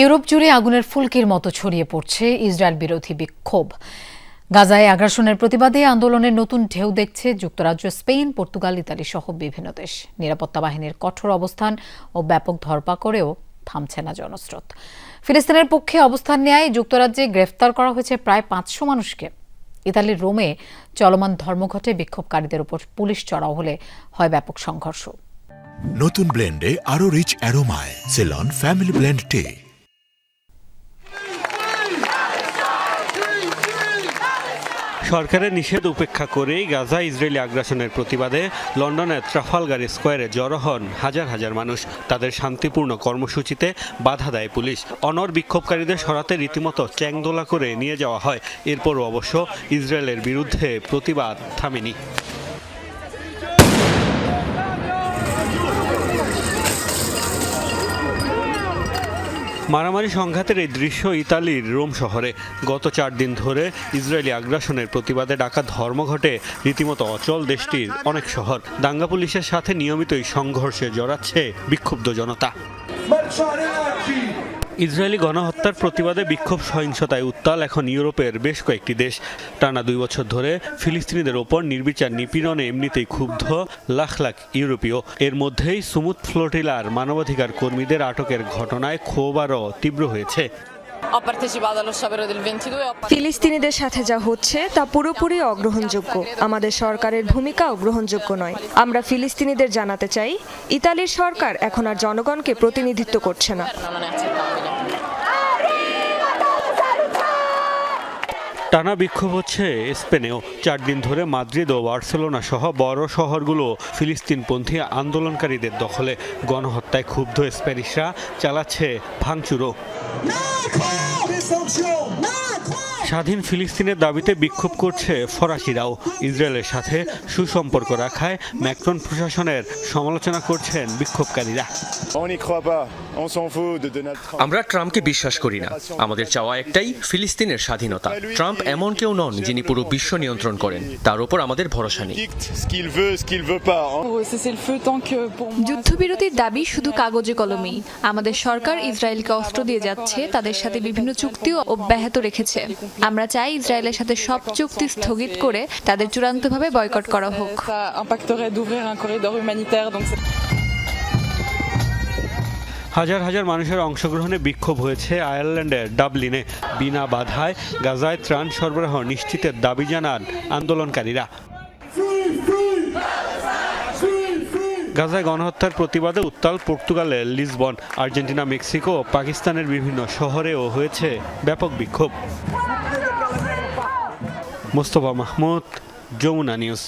Europe জুড়ে আগুনের ফুলকির মতো ছড়িয়ে পড়ছে ইসরায়েল বিরোধী বিক্ষোভ। গাজায় আগ্রাসনের প্রতিবাদে আন্দোলনের নতুন ঢেউ দেখছে যুক্তরাজ্য, স্পেন, পর্তুগাল, ইতালি সহ বিভিন্ন দেশ। নিরাপত্তা বাহিনীর কঠোর অবস্থান ও ব্যাপক ধরপাকড়েও থামছে না জনস্রোত। ফিলিস্তিনের পক্ষে অবস্থান নেয় যুক্তরাজ্যে গ্রেফতার করা হয়েছে প্রায় পাঁচশো মানুষকে। ইতালির রোমে চলমান ধর্মঘটে বিক্ষোভকারীদের উপর পুলিশ চড়াও হলে হয় ব্যাপক সংঘর্ষ। নতুন ব্লেন্ডে আরও রিচ অ্যারোমায় সেলন ফ্যামিলি ব্লেন্ড টে সরকারের নিষেধ উপেক্ষা করেই গাজা ইসরায়েলি আগ্রাসনের প্রতিবাদে লন্ডনের ট্রাফালগার স্কোয়ারে জড়ো হন হাজার হাজার মানুষ। তাদের শান্তিপূর্ণ কর্মসূচিতে বাধা দেয় পুলিশ। অনর বিক্ষোভকারীদের সরাতে রীতিমতো চ্যাংদোলা করে নিয়ে যাওয়া হয়। এরপরও অবশ্য ইসরায়েলের বিরুদ্ধে প্রতিবাদ থামেনি। মারামারি সংঘাতের এই দৃশ্য ইতালির রোম শহরে। গত চার দিন ধরে ইসরায়েলি আগ্রাসনের প্রতিবাদে ডাকা ধর্মঘটে রীতিমতো অচল দেশটির অনেক শহর। দাঙ্গা পুলিশের সাথে নিয়মিতই সংঘর্ষে জড়াচ্ছে বিক্ষুব্ধ জনতা। ইসরায়েলি গণহত্যার প্রতিবাদে বিক্ষোভ সহিংসতায় উত্তাল এখন ইউরোপের বেশ কয়েকটি দেশ। টানা দুই বছর ধরে ফিলিস্তিনিদের ওপর নির্বিচার নিপীড়নে এমনিতেই ক্ষুব্ধ লাখ লাখ ইউরোপীয়। এর মধ্যেই সুমুদ ফ্লোটিলার মানবাধিকার কর্মীদের আটকের ঘটনায় ক্ষোভ আরও তীব্র হয়েছে। Ho partecipato allo sciopero del 22 ho ফিলিস্তিনিদের সাথে যা হচ্ছে তা পুরোপুরি অগ্রহণযোগ্য। আমাদের সরকারের ভূমিকা অগ্রহণযোগ্য নয়। আমরা ফিলিস্তিনিদের জানাতে চাই, ইতালির সরকার এখন আর জনগণকে প্রতিনিধিত্ব করছে না। টানা বিক্ষোভ হচ্ছে স্পেনেও। চার দিন ধরে মাদ্রিদ ও বার্সেলোনা সহ বড় শহরগুলো ফিলিস্তিনপন্থী আন্দোলনকারীদের দখলে। গণহত্যায় ক্ষুব্ধ স্প্যানিশরা চালাচ্ছে ভাঙচুরও। স্বাধীন ফিলিস্তিনের দাবিতে বিক্ষোভ করছে ফরাসিরাও। ইসরায়েলের সাথে সুসম্পর্ক রাখায় ম্যাক্রন প্রশাসনের সমালোচনা করছেন বিক্ষোভকারীরা. আমরা ট্রাম্পকে বিশ্বাস করি না। আমাদের চাওয়া একটাই ফিলিস্তিনের স্বাধীনতা। ট্রাম্প এমন কেউ নন যিনি পুরো বিশ্ব নিয়ন্ত্রণ করেন। তার উপর আমাদের ভরসা নেই. যুদ্ধবিরতির দাবি শুধু কাগজে কলমেই আমাদের সরকার ইসরায়েলকে অস্ত্র দিয়ে যাচ্ছে তাদের সাথে বিভিন্ন চুক্তিও অব্যাহত রেখেছে। আমরা চাই ইসরায়েলের সাথে সব চুক্তি স্থগিত করে তাদের চূড়ান্তভাবে বয়কট করা হোক। হাজার হাজার মানুষের অংশগ্রহণে বিক্ষোভ হয়েছে আয়ারল্যান্ডের ডাবলিনে। বিনা বাধায় গাজায় ত্রাণ সরবরাহ নিশ্চিতের দাবি জানান আন্দোলনকারীরা। গাজায় গণহত্যার প্রতিবাদে উত্তাল পর্তুগালে লিসবন, আর্জেন্টিনা, মেক্সিকো পাকিস্তানের বিভিন্ন শহরেও হয়েছে ব্যাপক বিক্ষোভ। মোস্তফা মাহমুদ, যমুনা নিউজ।